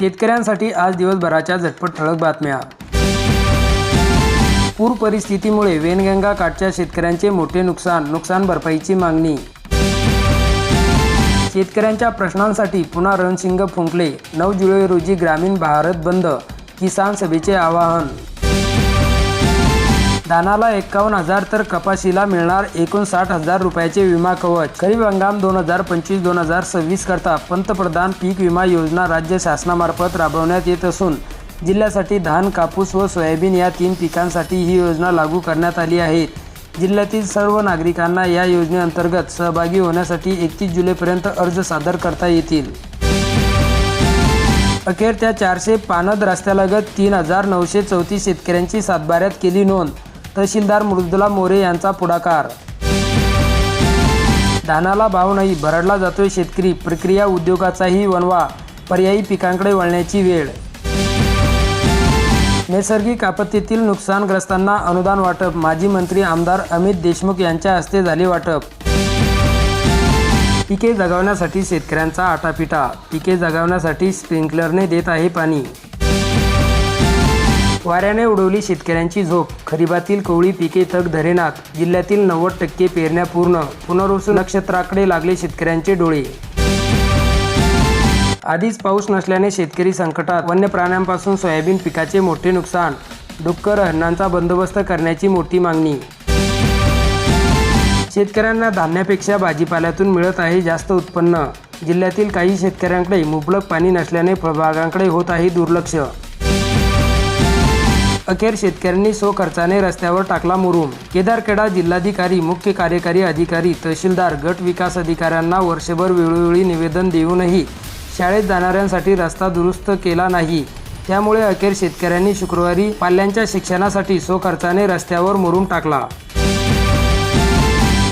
शेतकऱ्यांसाठी आज दिवसभराच्या झटपट ठळक बातम्या. पूर परिस्थितीमुळे वेनगंगा काठच्या शेतकऱ्यांचे मोठे नुकसान नुकसान भरपाईची मागणी. शेतकऱ्यांच्या प्रश्नांसाठी पुन्हा रणसिंग फुंकले. नऊ जुलै रोजी ग्रामीण भारत बंद किसान सभेचे आवाहन. धानाला एक्कावन्न हजार तर कपाशीला मिळणार एकूण साठ हजार रुपयाचे विमा कवच. खरीप हंगाम दोन हजार पंचवीस दोन हजार सव्वीस करता पंतप्रधान पीक विमा योजना राज्य शासनामार्फत राबवण्यात येत असून जिल्ह्यासाठी धान कापूस व सोयाबीन या तीन पिकांसाठी ही योजना लागू करण्यात आली आहे. जिल्ह्यातील सर्व नागरिकांना या योजनेअंतर्गत सहभागी होण्यासाठी एकतीस जुलैपर्यंत अर्ज सादर करता येतील. अखेर त्या चारशे पानद रस्त्यालगत तीन हजार नऊशे चौतीस शेतकऱ्यांची सातबाऱ्यात केली नोंद. तहसीलदार मृदुला मोरे यांचा पुढाकार. धानाला भाव नाही भरडला जातोय शेतकरी प्रक्रिया उद्योगाचाही वनवा पर्यायी पिकांकडे वळण्याची वेळ. नैसर्गिक आपत्तीतील नुकसानग्रस्तांना अनुदान वाटप माजी मंत्री आमदार अमित देशमुख यांच्या हस्ते झाले वाटप. पिके जगवण्यासाठी शेतकऱ्यांचा आटापिटा पिके जगवण्यासाठी स्प्रिंकलरने देत आहे पाणी. वाऱ्याने उडवली शेतकऱ्यांची झोप. खरीबातील कोवळी पिके तग धरेनात. जिल्ह्यातील नव्वद टक्के पेरण्या पूर्ण. पुनर्वसू नक्षत्राकडे लागले शेतकऱ्यांचे डोळे. आधीच पाऊस नसल्याने शेतकरी संकटात. वन्य प्राण्यांपासून सोयाबीन पिकाचे मोठे नुकसान. डुक्कर हरणांचा बंदोबस्त करण्याची मोठी मागणी. शेतकऱ्यांना धान्यापेक्षा भाजीपाल्यातून मिळत आहे जास्त उत्पन्न. जिल्ह्यातील काही शेतकऱ्यांकडे मुबलक पाणी नसल्याने फळबागांकडे होत आहे दुर्लक्ष. अखेर शेतकऱ्यांनी सो खर्चाने रस्त्यावर टाकला मुरुम. केदारखेडा जिल्हाधिकारी मुख्य कार्यकारी अधिकारी तहसीलदार गट विकास अधिकाऱ्यांना वर्षभर वेळोवेळी निवेदन देऊनही शाळेत जाणाऱ्यांसाठी रस्ता दुरुस्त केला नाही. त्यामुळे अखेर शेतकऱ्यांनी शुक्रवारी पाल्यांच्या शिक्षणासाठी सो खर्चाने रस्त्यावर मुरुम टाकला.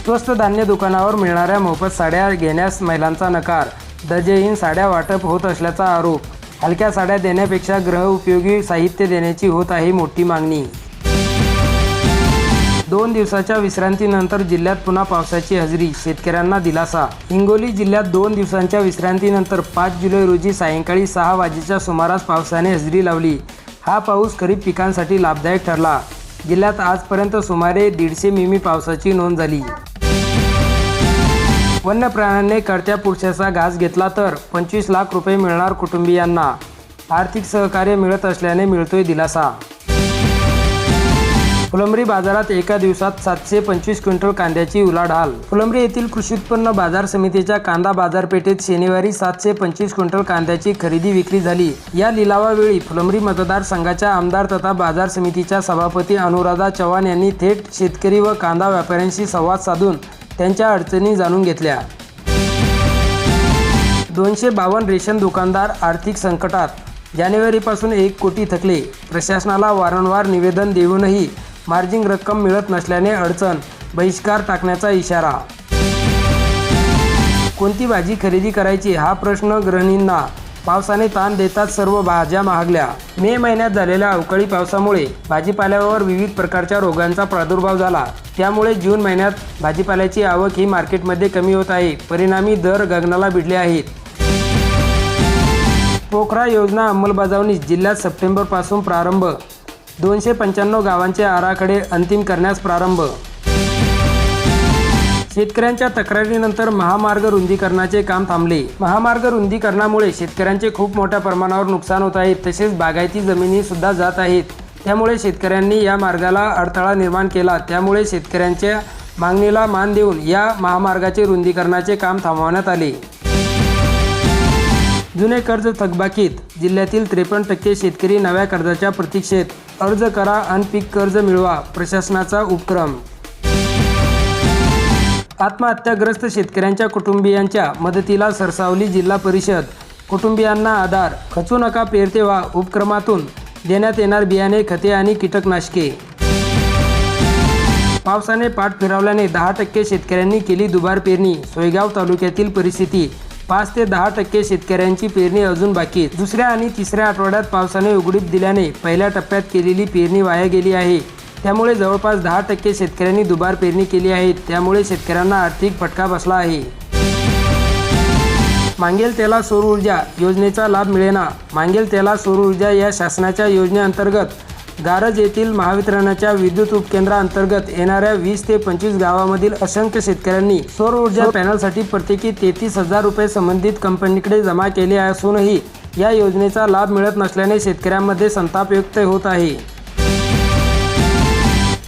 स्वस्त धान्य दुकानावर मिळणाऱ्या मोफत साड्या घेण्यास महिलांचा नकार. दर्जेहीन साड्या वाटप होत असल्याचा आरोप हलक्या साड्या देण्यापेक्षा ग्रहउपयोगी साहित्य देण्याची होत आहे मोठी मागणी. दोन दिवसाच्या विश्रांतीनंतर जिल्ह्यात पुन्हा पावसाची हजेरी शेतकऱ्यांना दिलासा. हिंगोली जिल्ह्यात दोन दिवसांच्या विश्रांतीनंतर पाच जुलै रोजी सायंकाळी सहा वाजेच्या सुमारास पावसाने हजेरी लावली. हा पाऊस खरीप पिकांसाठी लाभदायक ठरला. जिल्ह्यात आजपर्यंत सुमारे दीडशे मिमी पावसाची नोंद झाली. वन्य प्राण्यांनी कळत्या पुरुषाचा घास घेतला तर पंचवीस लाख रुपये मिळणार कुटुंबियांना. आर्थिक सहकार्य मिळत असल्याने मिळतोय दिलासा. फुलंब्री बाजारात एका दिवसात सातशे पंचवीस क्विंटल कांद्याची उलाढाल. फुलंब्री येथील कृषी उत्पन्न बाजार समितीच्या कांदा बाजारपेठेत शनिवारी सातशे पंचवीस क्विंटल कांद्याची खरेदी विक्री झाली. या लिलावावेळी फुलंब्री मतदारसंघाच्या आमदार तथा बाजार समितीच्या सभापती अनुराधा चव्हाण यांनी थेट शेतकरी व कांदा व्यापाऱ्यांशी संवाद साधून त्यांच्या अडचणी जाणून घेतल्या. दोनशे बावन्न रेशन दुकानदार आर्थिक संकटात. जानेवारीपासून एक कोटी थकले. प्रशासनाला वारंवार निवेदन देऊनही मार्जिन रक्कम मिळत नसल्याने अडचण बहिष्कार टाकण्याचा इशारा. कोणती भाजी खरेदी करायची हा प्रश्न गृहिणींना पावसाने ताण देताच सर्व भाज्या महागल्या. मे महिन्यात झालेल्या अवकाळी पावसामुळे भाजीपाल्यावर विविध प्रकारच्या रोगांचा प्रादुर्भाव झाला. त्यामुळे जून महिन्यात भाजीपाल्याची आवक ही मार्केटमध्ये कमी होत आहे. परिणामी दर गगनाला भिडले आहेत. पोखरा योजना अंमलबजावणी जिल्ह्यात सप्टेंबरपासून प्रारंभ. दोनशे पंच्याण्णव गावांचे आराखडे अंतिम करण्यास प्रारंभ. शेतकऱ्यांच्या तक्रारीनंतर महामार्ग रुंदीकरणाचे काम थांबले. महामार्ग रुंदीकरणामुळे शेतकऱ्यांचे खूप मोठ्या प्रमाणावर नुकसान होत आहे. तसेच बागायती जमिनी सुद्धा जात आहेत. त्यामुळे शेतकऱ्यांनी या मार्गाला अडथळा निर्माण केला. त्यामुळे शेतकऱ्यांच्या मागणीला मान देऊन या महामार्गाचे रुंदीकरणाचे काम थांबवण्यात आले. जुने कर्ज थकबाकीत जिल्ह्यातील त्रेपन्न टक्के शेतकरी नव्या कर्जाच्या प्रतीक्षेत. अर्ज करा आणि पीक कर्ज मिळवा. प्रशासनाचा उपक्रम आत्महत्याग्रस्त शेतकऱ्यांच्या कुटुंबियांच्या मदतीला सरसावली जिल्हा परिषद. कुटुंबियांना आधार. खचू नका पेरते उपक्रमातून देण्यात येणार बियाणे खते आणि कीटकनाशके. पावसाने पाठ फिरवल्याने दहा टक्के शेतकऱ्यांनी केली दुबार पेरणी. सोयगाव तालुक्यातील परिस्थिती. पाच ते दहा टक्के शेतकऱ्यांची पेरणी अजून बाकी दुसऱ्या आणि तिसऱ्या आठवड्यात पावसाने उघडीप दिल्याने पहिल्या टप्प्यात केलेली पेरणी वाया गेली आहे. त्यामुळे जवळपास दहा टक्के शेतकऱ्यांनी दुबार पेरणी केली आहे. त्यामुळे शेतकऱ्यांना आर्थिक फटका बसला आहे. मांगेल त्याला सौर ऊर्जा योजनेचा लाभ मिळेना. मांगेल त्याला सौर ऊर्जा या शासनाच्या योजनेअंतर्गत गारज येथील महावितरणाच्या विद्युत उपकेंद्राअंतर्गत येणाऱ्या वीस ते पंचवीस गावामधील असंख्य शेतकऱ्यांनी सौर ऊर्जा पॅनलसाठी प्रत्येकी तेहतीस हजार रुपये संबंधित कंपनीकडे जमा केले असूनही या योजनेचा लाभ मिळत नसल्याने शेतकऱ्यांमध्ये संताप व्यक्त होत आहे.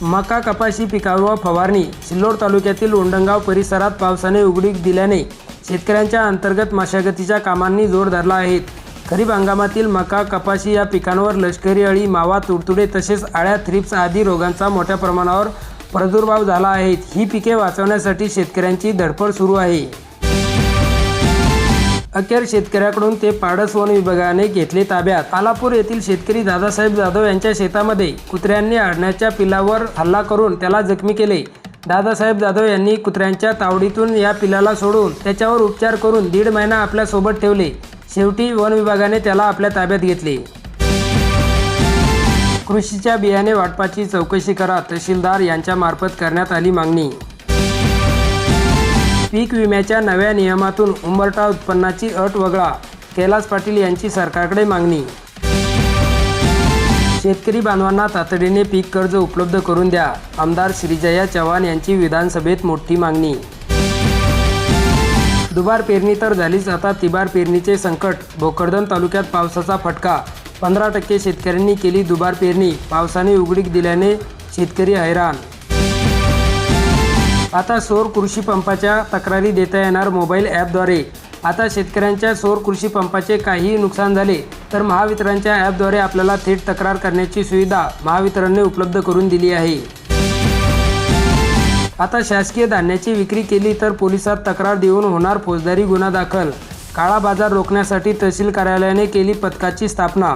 मका कपाशी पिकावर फवारणी. सिल्लोड तालुक्यातील ओंडंगाव परिसरात पावसाने उघडीक दिल्याने शेतकऱ्यांच्या अंतर्गत मशागतीच्या कामांनी जोर धरला आहे. खरीप हंगामातील मका कपाशी या पिकांवर लष्करी अळी मावा तुडतुडे तसेच आळ्या थ्रिप्स आदी रोगांचा मोठ्या प्रमाणावर प्रादुर्भाव झाला आहे. ही पिके वाचवण्यासाठी शेतकऱ्यांची धडपड सुरू आहे. अखेर शेतकऱ्याकडून ते पाडस वन विभागाने घेतले ताब्यात. आलापूर येथील शेतकरी दादासाहेब जाधव यांच्या शेतामध्ये कुत्र्यांनी आडण्याच्या पिलावर हल्ला करून त्याला जखमी केले. दादासाहेब जाधव यांनी कुत्र्यांच्या तावडीतून या पिलाला सोडून त्याच्यावर उपचार करून दीड महिना आपल्यासोबत ठेवले. शेवटी वन विभागाने त्याला आपल्या ताब्यात घेतले. कृषीच्या बियाणे वाटपाची चौकशी करा तहसीलदार यांच्यामार्फत करण्यात आली मागणी. पीक विम्याच्या नव्या नियमातून उंबरठा उत्पन्नाची अट वगळा कैलास पाटील यांची सरकारकडे मागणी. शेतकरी बांधवांना तातडीने पीक कर्ज उपलब्ध करून द्या आमदार श्रीजया चव्हाण यांची विधानसभेत मोठी मागणी. दुबार पेरणी तर झालीच आता तिबार पेरणीचे संकट भोकरदन तालुक्यात पावसाचा फटका. पंधरा टक्के शेतकऱ्यांनी केली दुबार पेरणी पावसाने उघडीक दिल्याने शेतकरी हैराण. आता सौर कृषी पंपाच्या तक्रारी देता येणार मोबाईल ॲपद्वारे. आता शेतकऱ्यांच्या सौर कृषी पंपाचे काहीही नुकसान झाले तर महावितरणच्या ॲपद्वारे आपल्याला थेट तक्रार करण्याची सुविधा महावितरणने उपलब्ध करून दिली आहे. आता शासकीय धान्याची विक्री केली तर पोलिसात तक्रार देऊन होणार फौजदारी गुन्हा दाखल. काळा बाजार रोखण्यासाठी तहसील कार्यालयाने केली पथकाची स्थापना.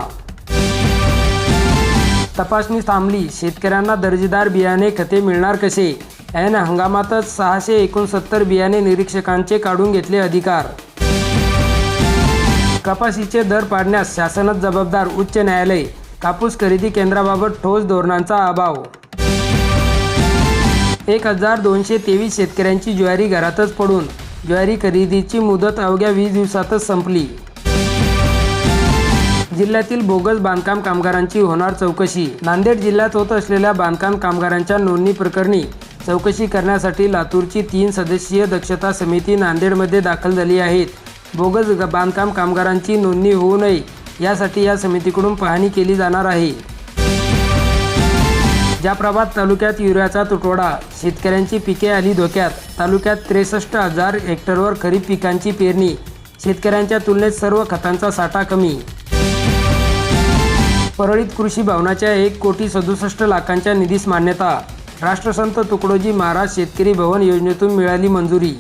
तपासणी थांबली शेतकऱ्यांना दर्जेदार बियाणे खते मिळणार कसे? ऐन हंगामातच सहाशे एकोणसत्तर बियाणे निरीक्षकांचे काढून घेतले अधिकार. कपाशीचे दर पाडण्यास शासनच जबाबदार उच्च न्यायालय. कापूस खरेदी केंद्राबाबत ठोस धोरणांचा अभाव. एक हजार दोनशे तेवीस शेतकऱ्यांची ज्वारी घरातच पडून ज्वारी खरेदीची मुदत अवघ्या वीस दिवसातच संपली. जिल्ह्यातील बोगस बांधकाम कामगारांची होणार चौकशी. नांदेड जिल्ह्यात होत असलेल्या बांधकाम कामगारांच्या नोंदणी प्रकरणी चौकशी करण्यासाठी लातूरची तीन सदस्यीय दक्षता समिती नांदेडमध्ये दाखल झाली आहेत. बोगस बांधकाम कामगारांची नोंदणी होऊ नये यासाठी या समितीकडून पाहणी केली जाणार आहे. जाफराबाद तालुक्यात युरियाचा तुटवडा शेतकऱ्यांची पिके आली धोक्यात तालुक्यात त्रेसष्ट हजार हेक्टरवर खरीप पिकांची पेरणी शेतकऱ्यांच्या तुलनेत सर्व खतांचा साठा कमी. परळीत कृषी भवनाच्या एक कोटी सदुसष्ट लाखांच्या निधीस मान्यता राष्ट्रसंत तुकडोजी महाराज शेतकरी भवन योजनेतून मिळाली मंजुरी.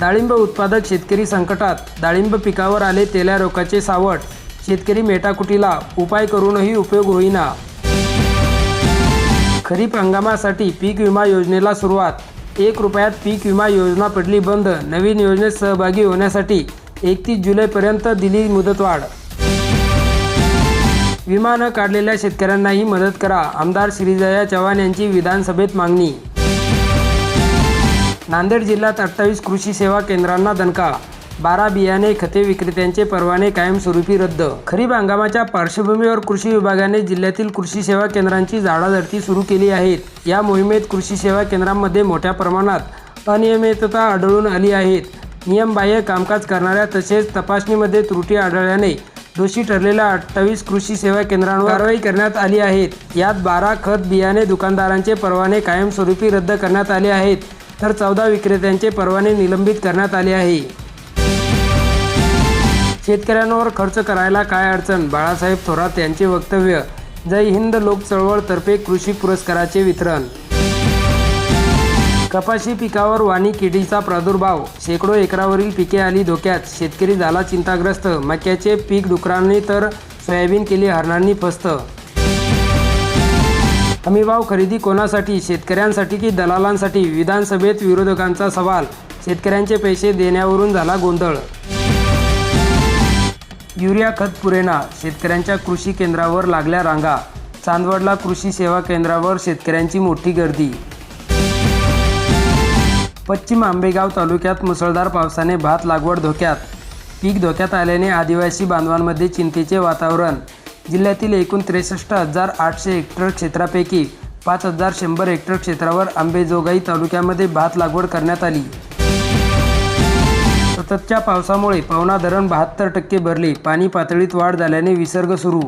डाळिंब उत्पादक शेतकरी संकटात डाळिंब पिकावर आले तेल्या रोगाचे सावट शेतकरी मेटाकुटीला उपाय करूनही उपयोग होईना. खरीप हंगामासाठी पीक विमा योजनेला सुरुवात एक रुपयात पीक विमा योजना पडली बंद नवीन योजनेत सहभागी होण्यासाठी एकतीस जुलैपर्यंत दिली मुदतवाढ. विमानं काढलेल्या शेतकऱ्यांनाही मदत करा. आमदार श्रीजया चव्हाण यांची विधानसभेत मागणी. नांदेड जिल्ह्यात अठ्ठावीस कृषी सेवा केंद्रांना दणका. बारा बियाणे खते विक्रेत्यांचे परवाने कायमस्वरूपी रद्द. खरीप हंगामाच्या पार्श्वभूमीवर कृषी विभागाने जिल्ह्यातील कृषी सेवा केंद्रांची झाडाझडती सुरू केली आहेत. या मोहिमेत कृषी सेवा केंद्रांमध्ये मोठ्या प्रमाणात अनियमितता आढळून आली आहेत नियमबाह्य कामकाज करणाऱ्या तसेच तपासणीमध्ये त्रुटी आढळल्याने दोषी ठरलेल्या अठ्ठावीस कृषी सेवा केंद्रांवर कारवाई करण्यात आली आहेत. यात बारा खत बियाणे दुकानदारांचे परवाने कायमस्वरूपी रद्द करण्यात आले आहेत तर चौदा विक्रेत्यांचे परवाने निलंबित करण्यात आले आहे. शेतकऱ्यांवर खर्च करायला काय अडचण? बाळासाहेब थोरात यांचे वक्तव्य जय हिंद लोक चळवळ तर्फे कृषी पुरस्काराचे वितरण कपाशी पिकावर वाणी किडीचा प्रादुर्भाव. शेकडो एकरावरील पिके आली धोक्यात. शेतकरी झाला चिंताग्रस्त. मक्याचे पीक डुकरांनी तर सोयाबीन केली हरणांनी फस्त हमीभाव खरेदी कोणासाठी? शेतकऱ्यांसाठी की दलालांसाठी? विधानसभेत विरोधकांचा सवाल. शेतकऱ्यांचे पैसे देण्यावरून झाला गोंधळ. युरिया खत पुरेना. शेतकऱ्यांच्या कृषी केंद्रावर लागल्या रांगा. चांदवडला कृषी सेवा केंद्रावर शेतकऱ्यांची मोठी गर्दी. पश्चिम आंबेगाव तालुक्यात मुसळधार पावसाने भात लागवड धोक्यात. पीक धोक्यात आल्याने आदिवासी बांधवांमध्ये चिंतेचे वातावरण. जिल्ह्यातील एकूण त्रेसष्ट हजार आठशे हेक्टर क्षेत्रापैकी पाच हजार शंभर हेक्टर क्षेत्रावर आंबेजोगाई तालुक्यामध्ये भात लागवड करण्यात आली. सततच्या पावसामुळे पवना धरण बहात्तर टक्के भरले. पाणी पातळीत वाढ झाल्याने विसर्ग सुरू.